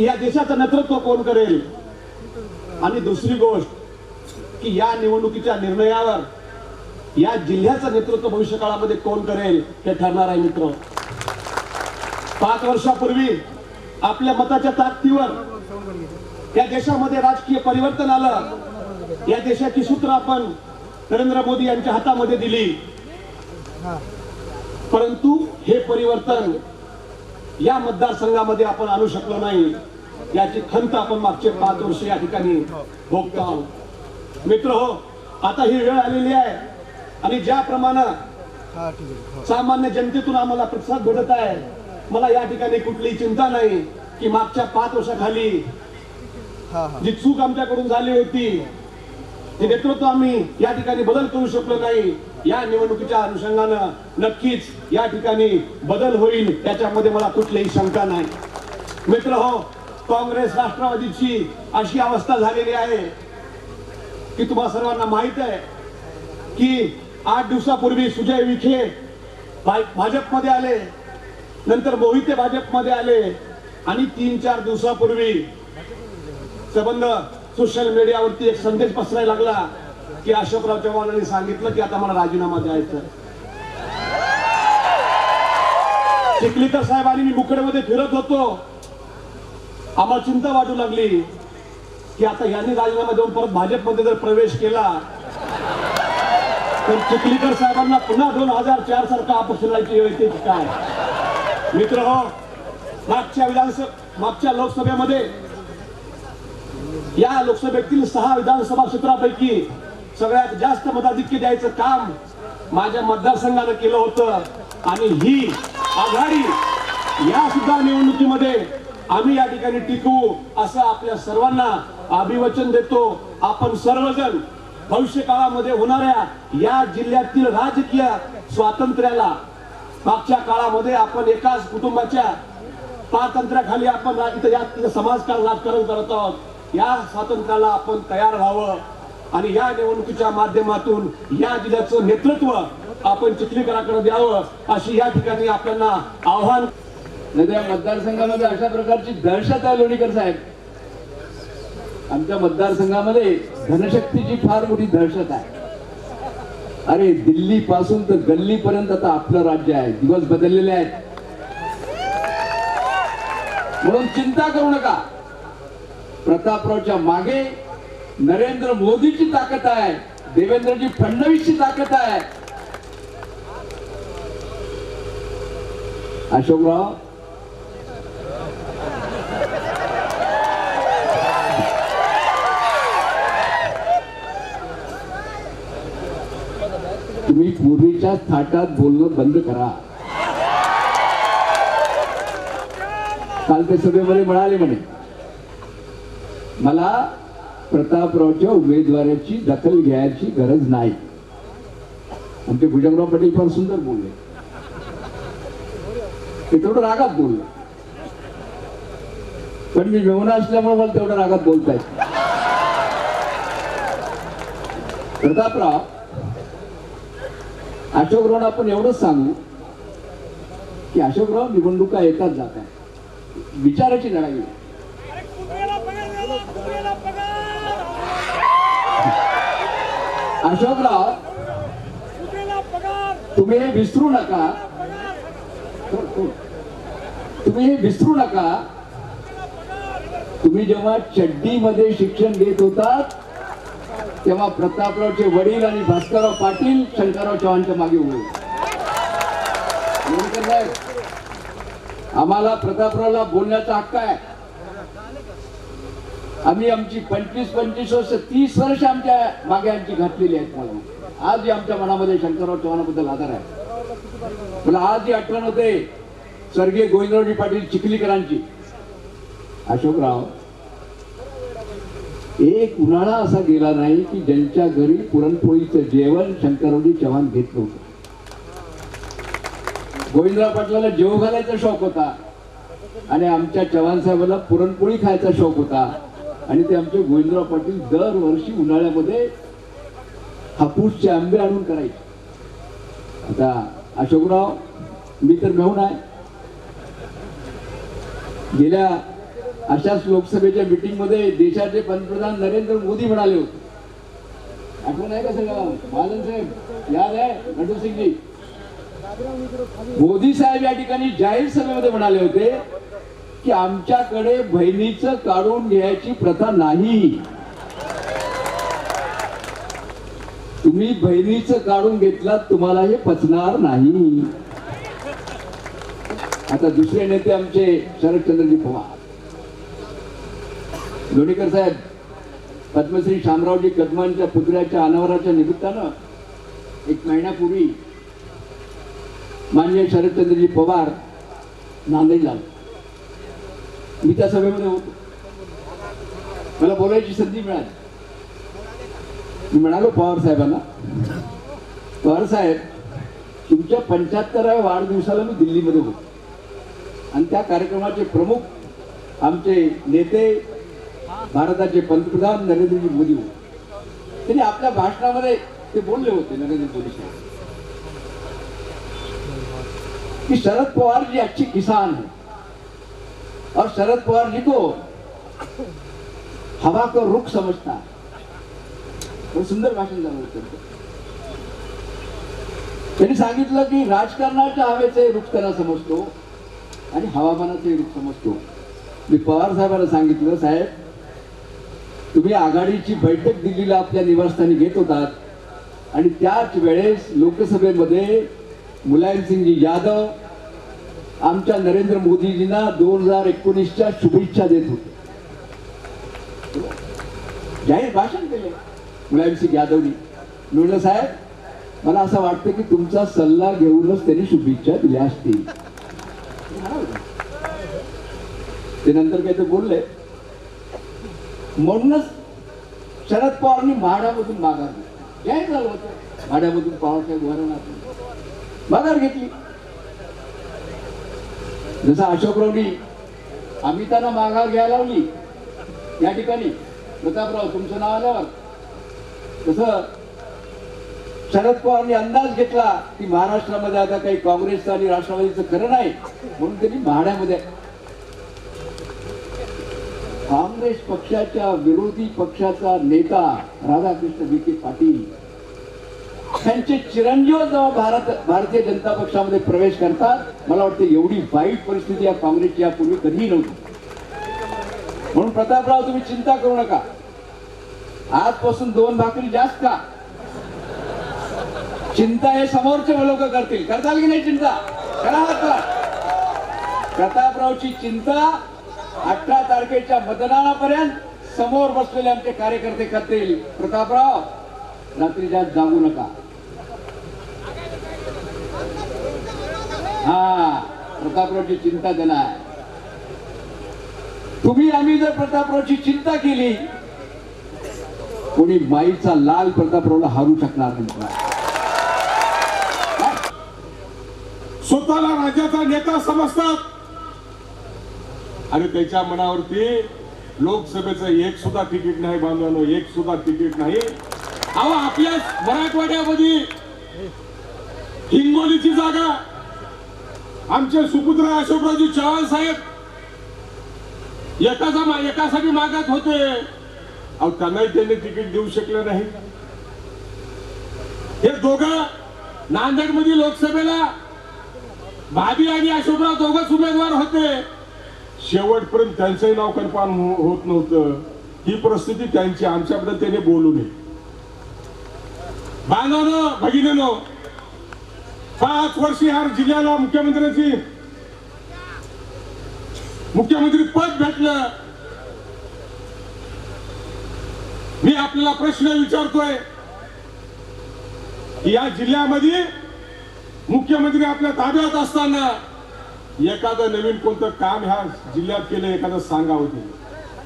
की या देशाचं नेतृत्व कोण करेल? आणि दुसरी गोष्ट की या निवडणुकीच्या निर्णयावर या जिल्ह्याचं नेतृत्व भविष्य काळामध्ये कोण करेल हे ठरणार आहे मित्र. पाच वर्षापूर्वी आपल्या मताच्या ताकदीवर या देशामध्ये राजकीय परिवर्तन आलं. या देशाची सूत्र आपण नरेंद्र मोदी यांच्या हातामध्ये दिली. परंतु हे परिवर्तन या मतदारसंघामध्ये आपण आणू शकलो नाही. याची खंत आपण मागचे पाच वर्ष या ठिकाणी भोगतो आहोत. मित्र हो आता ही वेळ आलेली आहे. आणि ज्याप्रमाणे सामान्य जनतेतून आम्हाला प्रतिसाद भेटत आहे मला या ठिकाणी कुठलीही चिंता नाही की मागच्या पाच वर्षाखाली जी चूक आमच्याकडून झाली होती जे नेतृत्व आम्ही या ठिकाणी बदल करू शकलो नाही. या निवडणुकीच्या अनुषंगानं नक्कीच या ठिकाणी बदल होईल याच्यामध्ये मला कुठलीही शंका नाही. मित्र हो काँग्रेस राष्ट्रवादीची अशी अवस्था झालेली आहे की तुम्हाला सर्वांना माहीत आहे की आठ दिवसापूर्वी सुजय विखे भाजपमध्ये आले नंतर मोहिते भाजपमध्ये आले आणि तीन चार दिवसापूर्वी संबंध सोशल मीडियावरती एक संदेश पसरायला लागला की अशोकराव चव्हाणांनी सांगितलं की आता मला राजीनामा द्यायचा चिखलीकर साहेबांनी मी मुकडेमध्ये फिरत होतो. आम्हाला चिंता वाटू लागली की आता यांनी राजीनामा देऊन परत भाजपमध्ये जर प्रवेश केला तर चिखलीकर साहेबांना पुन्हा दोन हजार चार सारखा अपक्ष लढायची येते काय? मित्र हो मागच्या विधानसभा मागच्या लोकसभेमध्ये या लोकसभेतील सहा विधानसभा क्षेत्रापैकी सगळ्यात जास्त मताधिक्य द्यायचं काम माझ्या मतदारसंघानं केलं होतं. आणि ही आघाडी या सुद्धा निवडणुकीमध्ये आम्ही या ठिकाणी टिकवू असं आपल्या सर्वांना अभिवचन देतो. आपण सर्वजण भविष्य काळामध्ये होणाऱ्या या जिल्ह्यातील राजकीय स्वातंत्र्याला मागच्या काळामध्ये आपण एकाच कुटुंबाच्या स्वातंत्र्याखाली आपण रा- इथं समाजकारण राजकारण करत आहोत. या स्वातंत्र्याला आपण तयार व्हावं. आणि या निवडणुकीच्या माध्यमातून या जिल्ह्याचं नेतृत्व आपण चिखलीकराकडे द्यावं अशी या ठिकाणी आपल्याला आव्हान नाही या मतदारसंघामध्ये अशा प्रकारची दहशत आहे लोणीकर साहेब. आमच्या मतदारसंघामध्ये धनशक्तीची फार मोठी दहशत आहे. अरे दिल्ली पासून तर गल्ली पर्यंत आता आपलं राज्य आहे. दिवस बदललेले आहेत. म्हणून चिंता करू नका. प्रतापरावच्या मागे नरेंद्र मोदीची ताकद आहे. देवेंद्रजी फडणवीसची ताकद आहे. अशोकराव तुम्ही थाटात बोलणं बंद करा. काल ते सभेमध्ये म्हणाले म्हणे. मला प्रतापरावच्या उमेदवाराची दखल घ्यायची गरज नाही. आमचे भुजंगराव पाटील फार सुंदर बोलले. ते तेवढं रागात बोलले. पण मी मेहुणा असल्यामुळे मला तेवढं रागात बोलतायत. प्रतापराव अशोकराव आपण एवढंच सांगू की अशोकराव निवडणुका येतात जातात. विचाराची लढाई अशोकराव तुम्ही हे विसरू नका. तुम्ही हे विसरू नका. तुम्ही जेव्हा चड्डीमध्ये शिक्षण घेत होतात तेव्हा प्रतापरावचे वडील आणि भास्करराव पाटील शंकरराव चव्हाणच्या मागे उभे आम्हाला प्रतापरावला बोलण्याचा हक्क आहे. आम्ही आमची पंचवीस पंचवीस वर्ष तीस वर्ष आमच्या मागे आमची घातलेली आहेत मला. आज आमच्या मनामध्ये शंकरराव चव्हाणाबद्दल आधार आहे. मला आज ही आठवण होते स्वर्गीय गोविंदरावजी पाटील चिखलीकरांची अशोकराव एक उन्हाळा असा गेला नाही की ज्यांच्या घरी पुरणपोळीचं जेवण शंकररावजी चव्हाण घेतलं होतं गोविंदराव पाटलाला जेव घालायचा शौक होता आणि आमच्या चव्हाण साहेबाला पुरणपोळी खायचा शौक होता. आणि ते आमचे गोविंदराव पाटील दरवर्षी उन्हाळ्यामध्ये हापूसचे आंबे आणून करायचे. आता अशोकराव मी तर मेहून आहे. गेल्या अशाच लोकसभेच्या मिटिंगमध्ये देशाचे पंतप्रधान नरेंद्र मोदी म्हणाले होते. आठवण आहे का सगळं? बालन साहेब याद आहे? नटू सिंगजी. मोदी साहेब या ठिकाणी जाहीर सभेमध्ये म्हणाले होते की आमच्याकडे बहिणीचं काढून घ्यायची प्रथा नाही. तुम्ही बहिणीचं काढून घेतलात तुम्हाला हे पचणार नाही. आता दुसरे नेते आमचे शरदचंद्रजी पवार. लोणीकर साहेब पद्मश्री शामरावजी कदमांच्या पुतळ्याच्या अनावराच्या निमित्तानं एक महिन्यापूर्वी मान्य शरदचंद्रजी पवार नांदेडला मी त्या सभेमध्ये होतो. मला बोलायची संधी मिळाली. मी म्हणालो पवार साहेबांना पवार साहेब तुमच्या पंच्याहत्तराव्या वाढदिवसाला मी दिल्लीमध्ये होतो. आणि त्या कार्यक्रमाचे प्रमुख आमचे नेते भारताचे पंतप्रधान नरेंद्रजी मोदी होते. त्यांनी आपल्या भाषणामध्ये ते बोलले होते नरेंद्र मोदी साहेब. कि शरद पवार जी अच्छी किसान है और शरद पवार जी को हवा को रुख समझता है. तो सुंदर भाषण झालं त्यांनी सांगितलं की राजकारणाच्या हवेचे रुख त्यांना समजतो आणि हवामानाचे रुख समजतो. मी पवार साहेबांना सांगितलं साहेब तुम्ही आघाडीची बैठक दिल्लीला आपल्या निवासस्थानी घेत होतात. आणि त्याच वेळेस लोकसभेमध्ये मुलायमसिंगजी यादव आमच्या नरेंद्र मोदीजींना दोन हजार एकोणीसच्या शुभेच्छा देत होते. जाहीर भाषण केले मुलायमसिंग यादवनी. म्हणलं साहेब मला असं वाटतं की तुमचा सल्ला घेऊनच त्यांनी शुभेच्छा दिल्या असतील. ते नंतर काही ते बोलले. म्हणूनच शरद पवारांनी म्हाडामधून माघार घेतली. काय झालं होतं म्हाड्यामधून पवारसाहेब वरणातून माघार घेतली. जसं अशोकरावनी अमितानं माघार घ्यायला लावली. या ठिकाणी प्रतापराव तुमचं नाव आल्यावर. तसं शरद पवारांनी अंदाज घेतला की महाराष्ट्रामध्ये आता काही काँग्रेसचं आणि राष्ट्रवादीचं खरं नाही म्हणून त्यांनी म्हाड्यामध्ये काँग्रेस पक्षाच्या विरोधी पक्षाचा नेता राधाकृष्ण विखे पाटील. त्यांचे चिरंजीव जेव्हा भारत भारतीय जनता पक्षामध्ये प्रवेश करतात मला वाटतं एवढी वाईट परिस्थिती या काँग्रेसची यापूर्वी कधीही नव्हती. म्हणून प्रतापराव तुम्ही चिंता करू नका. आजपासून दोन भाकरी जास्त का चिंता हे समोरचे लोक करतील. करताल की नाही चिंता? करा हात प्रतापरावची चिंता अठरा तारखेच्या मतदानापर्यंत समोर बसलेले आमचे कार्यकर्ते करतील प्रतापराव रात्री जास्त जागू नका. हा प्रतापरावची चिंता त्यांना आहे. तुम्ही आम्ही जर प्रतापरावची चिंता केली कोणी माईचा लाल प्रतापरावला हारू शकणार नाही. स्वतःला राज्याचा नेता समजतात. आणि त्याच्या मनावरती लोकसभेचं एक सुद्धा तिकीट नाही बांधवानो एक सुद्धा तिकीट नाही. अहो आपल्या मराठवाड्यामध्ये हिंगोलीची जागा आमचे सुपुत्र अशोकरावजी चव्हाण साहेब एकाचा एकासाठी मागत होते. अहो त्यांनाही त्यांनी तिकीट देऊ शकले नाही. हे दोघं नांदेडमध्ये लोकसभेला भाभी आणि अशोकराव दोघंच उमेदवार होते. शेवटपर्यंत त्यांचंही नाव कल्पना हो- होत नव्हतं. ही परिस्थिती त्यांची आमच्याबद्दल त्याने बोलू नये. बांधवनो भगिनीनं पाच वर्षी ह्या जिल्ह्याला मुख्यमंत्र्यांची मुख्यमंत्री पद भेटलं. मी आपल्याला प्रश्न विचारतोय या जिल्ह्यामध्ये मुख्यमंत्री आपल्या ताब्यात असताना एखादं नवीन कोणतं काम ह्या जिल्ह्यात केलं एखादं सांगावं होते